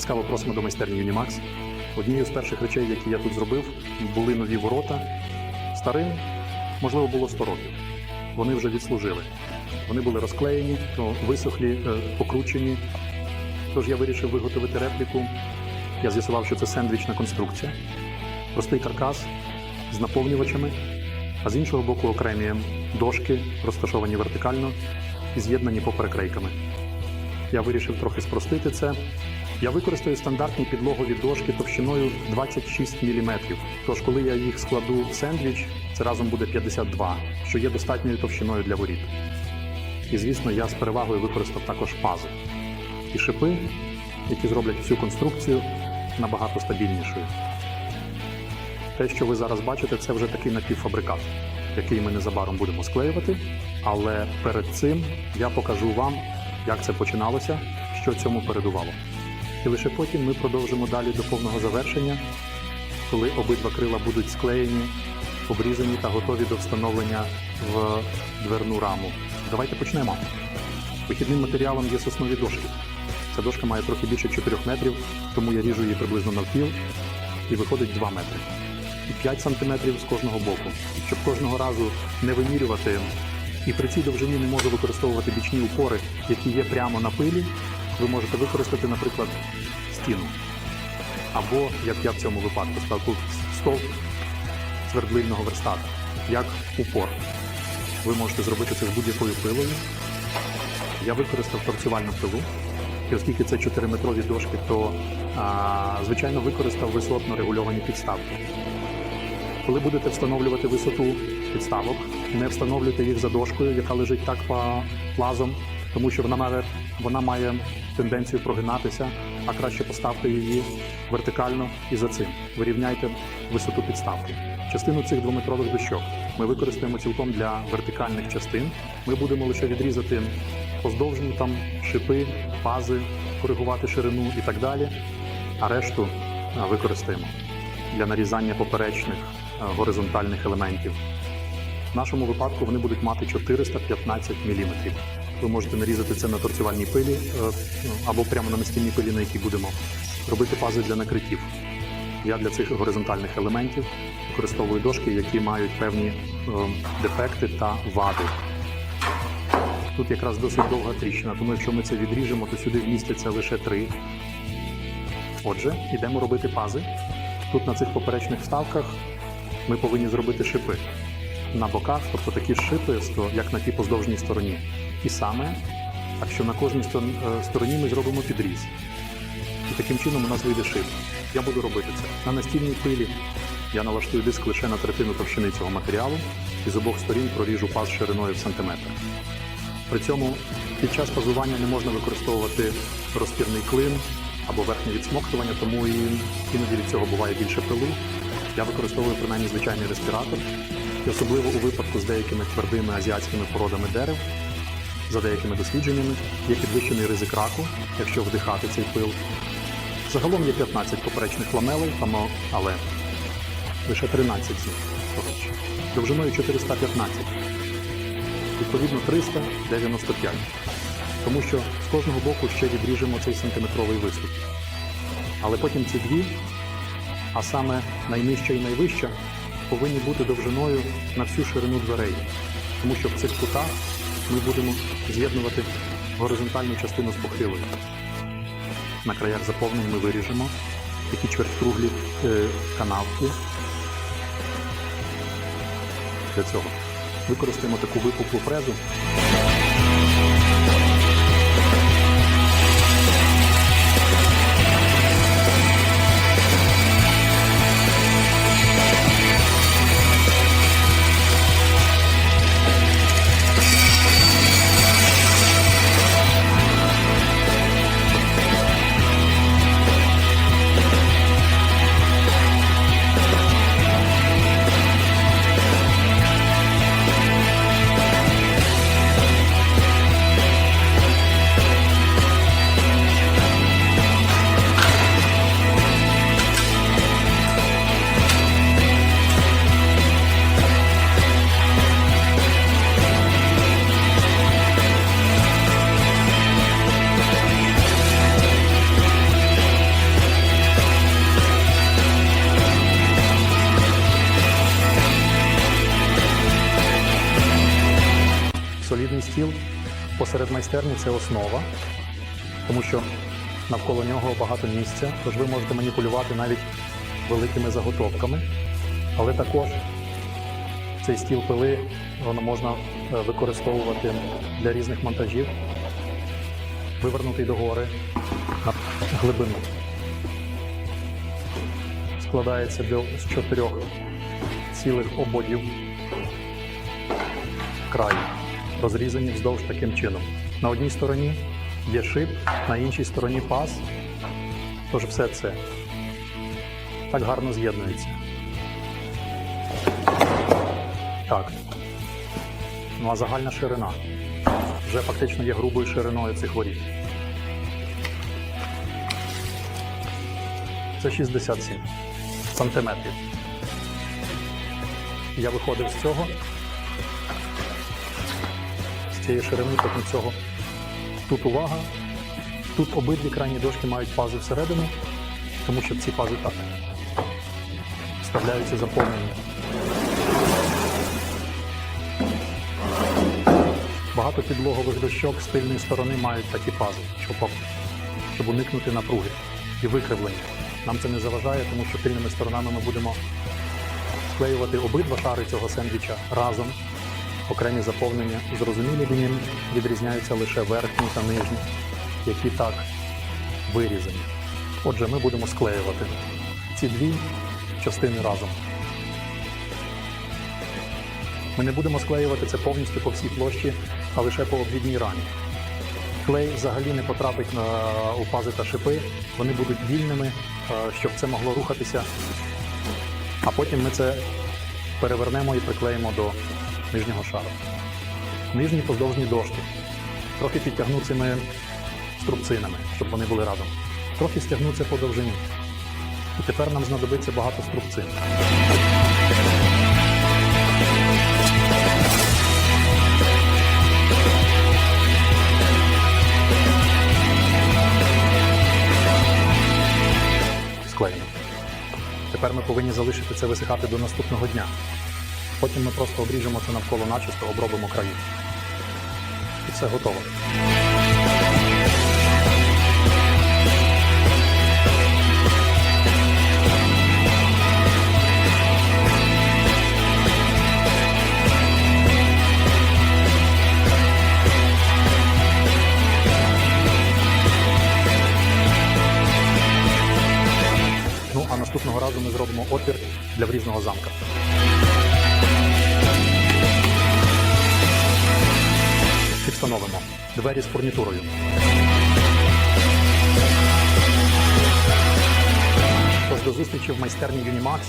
Ласкаво просимо до майстерні Юнімакс. Однією з перших речей, які я тут зробив, були нові ворота. Старим, можливо, було 100 років. Вони вже відслужили. Вони були розклеєні, висохлі, е, покручені. Тож я вирішив виготовити репліку. Я з'ясував, що це сендвічна конструкція, простий каркас з наповнювачами, а з іншого боку окремі дошки, розташовані вертикально і з'єднані поперекрейками. Я вирішив трохи спростити це. Я використаю стандартні підлогові дошки товщиною 26 мм. Тож, коли я їх складу в сендвіч, це разом буде 52, що є достатньою товщиною для воріт. І звісно, я з перевагою використав також пази і шипи, які зроблять всю конструкцію набагато стабільнішою. Те, що ви зараз бачите, це вже такий напівфабрикат, який ми незабаром будемо склеювати. Але перед цим я покажу вам, як це починалося, що цьому передувало. І лише потім ми продовжимо далі до повного завершення, коли обидва крила будуть склеєні, обрізані та готові до встановлення в дверну раму. Давайте почнемо. Вихідним матеріалом є соснові дошки. Ця дошка має трохи більше 4 метрів, тому я ріжу її приблизно навпіл і виходить 2 метри. І 5 сантиметрів з кожного боку, щоб кожного разу не вимірювати. І при цій довжині не можу використовувати бічні упори, які є прямо на пилі. Ви можете використати, наприклад, стіну. Або, як я в цьому випадку, став стовп свердлильного верстата, як упор. Ви можете зробити це з будь-якою пилою. Я використав торцювальну пилу. І оскільки це 4-метрові дошки, то а, звичайно використав висотно регульовані підставки. Коли будете встановлювати висоту підставок, не встановлюйте їх за дошкою, яка лежить так по плазом, тому що вона має, вона має тенденцію прогинатися, а краще поставте її вертикально і за цим. Вирівняйте висоту підставки. Частину цих двометрових дощок ми використаємо цілком для вертикальних частин. Ми будемо лише відрізати поздовжні там шипи, пази, коригувати ширину і так далі. А решту використаємо для нарізання поперечних горизонтальних елементів. В нашому випадку вони будуть мати 415 мм. Ви можете нарізати це на торцювальній пилі е, ну, або прямо на настільній пилі, на якій будемо робити пази для накриттів. Я для цих горизонтальних елементів використовую дошки, які мають певні е, дефекти та вади. Тут якраз досить довга тріщина, тому якщо ми це відріжемо, то сюди вміститься лише три. Отже, йдемо робити пази. Тут на цих поперечних вставках ми повинні зробити шипи на боках, тобто такі шипи, як на тій поздовжній стороні. І саме, так що на кожній е, стороні ми зробимо підріз. І таким чином у нас вийде шип. Я буду робити це. На настільній пилі я налаштую диск лише на третину товщини цього матеріалу і з обох сторін проріжу паз шириною в сантиметр. При цьому під час пазування не можна використовувати розпірний клин або верхнє відсмоктування, тому і іноді від цього буває більше пилу. Я використовую принаймні звичайний респіратор, і особливо у випадку з деякими твердими азіатськими породами дерев, за деякими дослідженнями, є підвищений ризик раку, якщо вдихати цей пил. Загалом є 15 поперечних ламелей, але лише 13 з них коротше. Довжиною 415 відповідно 395. Тому що з кожного боку ще відріжемо цей сантиметровий виступ. Але потім ці дві, а саме найнижча і найвища, повинні бути довжиною на всю ширину дверей. Тому що в цих кутах ми будемо з'єднувати горизонтальну частину з похилою. На краях заповнень ми виріжемо такі чверткруглі е, канавки для цього. Використаємо таку випуклу фрезу. Стіл посеред майстерні це основа, тому що навколо нього багато місця, тож ви можете маніпулювати навіть великими заготовками. Але також цей стіл пили воно можна е, використовувати для різних монтажів, вивернутий догори на глибину. Складається з чотирьох цілих ободів краю, розрізані вздовж таким чином. На одній стороні є шип, на іншій стороні паз. Тож все це так гарно з'єднується. Так. Ну а загальна ширина вже фактично є грубою шириною цих воріт. Це 67 сантиметрів. Я виходив з цього, цієї ширини, потім цього. Тут увага. Тут обидві крайні дошки мають пази всередину, тому що ці пази так вставляються заповнені. Багато підлогових дощок з тильної сторони мають такі пази, щоб, щоб уникнути напруги і викривлення. Нам це не заважає, тому що тильними сторонами ми будемо склеювати обидва шари цього сендвіча разом. Окремі заповнення зрозумілі лінії відрізняються лише верхні та нижні, які так вирізані. Отже, ми будемо склеювати ці дві частини разом. Ми не будемо склеювати це повністю по всій площі, а лише по обвідній рамі. Клей взагалі не потрапить на, у пази та шипи, вони будуть вільними, е, щоб це могло рухатися. А потім ми це перевернемо і приклеїмо до нижнього шару. Нижні поздовжні дошки. Трохи підтягну цими струбцинами, щоб вони були разом. Трохи стягну це по довжині. І тепер нам знадобиться багато струбцин. Склеєно. Тепер ми повинні залишити це висихати до наступного дня. Потім ми просто обріжемо це навколо начисто, обробимо краї. І все готово. Ну а наступного разу ми зробимо отвір для врізного замка. Встановимо двері з фурнітурою. Тож до зустрічі в майстерні Unimax.